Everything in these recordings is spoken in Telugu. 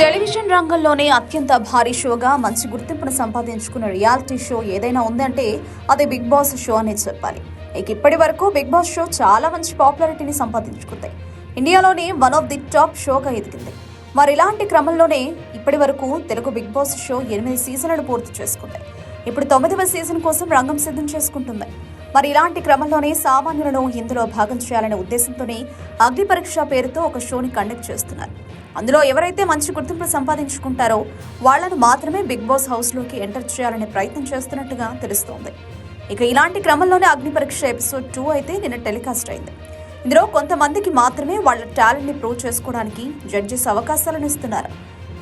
టెలివిజన్ రంగంలోనే అత్యంత భారీ షోగా మంచి గుర్తింపును సంపాదించుకున్న రియాలిటీ షో ఏదైనా ఉందంటే అది బిగ్ బాస్ షో అనే చెప్పాలి. ఇక ఇప్పటి వరకు బిగ్ బాస్ షో చాలా మంచి పాపులారిటీని సంపాదించుకుంది. ఇండియాలోనే వన్ ఆఫ్ ది టాప్ షోగా ఎదిగింది. మరి ఇలాంటి క్రమంలోనే ఇప్పటి వరకు తెలుగు బిగ్ బాస్ షో ఎనిమిది సీజన్లను పూర్తి చేసుకుంది. ఇప్పుడు తొమ్మిదవ సీజన్ కోసం రంగం సిద్ధం చేసుకుంటుంది. మరి ఇలాంటి క్రమంలోనే సామాన్యులను ఇందులో భాగం చేయాలనే ఉద్దేశంతోనే అగ్ని పరీక్ష పేరుతో ఒక షోని కండక్ట్ చేస్తున్నారు. అందులో ఎవరైతే మంచి గుర్తింపు సంపాదించుకుంటారో వాళ్ళను మాత్రమే బిగ్ బాస్ హౌస్లోకి ఎంటర్ చేయాలనే ప్రయత్నం చేస్తున్నట్టుగా తెలుస్తోంది. ఇక ఇలాంటి క్రమంలోనే అగ్ని పరీక్ష ఎపిసోడ్ టూ అయితే నిన్న టెలికాస్ట్ అయింది. ఇందులో కొంతమందికి మాత్రమే వాళ్ళ టాలెంట్ని ప్రూవ్ చేసుకోవడానికి జడ్జెస్ అవకాశాలను ఇస్తున్నారు.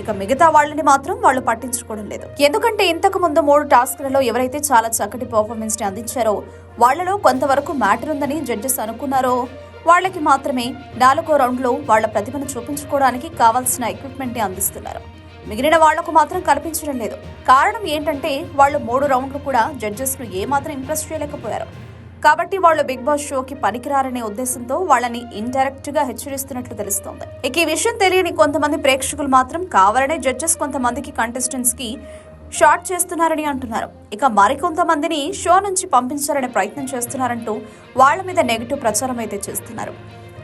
ఇక మిగతా వాళ్ళని మాత్రం వాళ్ళు పట్టించుకోవడం లేదు. ఎందుకంటే ఇంతకు ముందు మూడు టాస్క్లలో ఎవరైతే చాలా చక్కటి పర్ఫార్మెన్స్ని అందించారో వాళ్ళలో కొంతవరకు మ్యాటర్ ఉందని జడ్జెస్ అనుకున్నారో వాళ్ళకి మాత్రమే నాలుగో రౌండ్లో వాళ్ళ ప్రతిభను చూపించుకోవడానికి కావాల్సిన ఎక్విప్మెంట్ని అందిస్తున్నారు. మిగిలిన వాళ్ళకు మాత్రం కల్పించడం లేదు. కారణం ఏంటంటే వాళ్ళు మూడు రౌండ్లు కూడా జడ్జెస్ను ఏమాత్రం ఇంప్రెస్ చేయలేకపోయారు. కాబట్టి వాళ్ళు బిగ్ బాస్ షోకి పనికిరారనే ఉద్దేశంతో వాళ్ళని ఇండైరెక్ట్గా హెచ్చరిస్తున్నట్లు తెలుస్తోంది. ఇక ఈ విషయం తెలియని కొంతమంది ప్రేక్షకులు మాత్రం కావాలనే జడ్జెస్ కొంతమందికి కంటెస్టెంట్స్కి షార్ట్ చేస్తున్నారని అంటున్నారు. ఇక మరికొంతమందిని షో నుంచి పంపించాలనే ప్రయత్నం చేస్తున్నారంటూ వాళ్ళ మీద నెగిటివ్ ప్రచారం అయితే చేస్తున్నారు.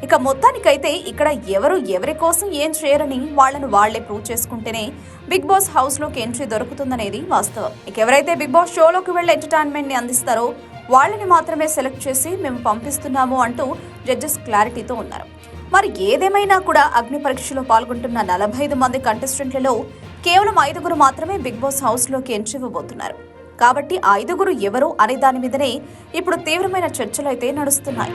ఇక మొత్తానికైతే ఇక్కడ ఎవరు ఎవరి కోసం ఏం చేయరని వాళ్ళను వాళ్ళే ప్రూవ్ చేసుకుంటేనే బిగ్ బాస్ హౌస్లోకి ఎంట్రీ దొరుకుతుందనేది వాస్తవం. ఇక ఎవరైతే బిగ్ బాస్ షోలోకి వెళ్ళి ఎంటర్టైన్మెంట్ని అందిస్తారో వాళ్ళని మాత్రమే సెలెక్ట్ చేసి మేము పంపిస్తున్నాము అంటూ జడ్జెస్ క్లారిటీతో ఉన్నారు. మరి ఏదేమైనా కూడా అగ్ని పరీక్షలో పాల్గొంటున్న నలభై ఐదు మంది కంటెస్టెంట్లలో కేవలం ఐదుగురు మాత్రమే బిగ్ బాస్ హౌస్లోకి ఎంట్రీ ఇవ్వబోతున్నారు. కాబట్టి ఐదుగురు ఎవరు అనే దాని మీదనే ఇప్పుడు తీవ్రమైన చర్చలు అయితే నడుస్తున్నాయి.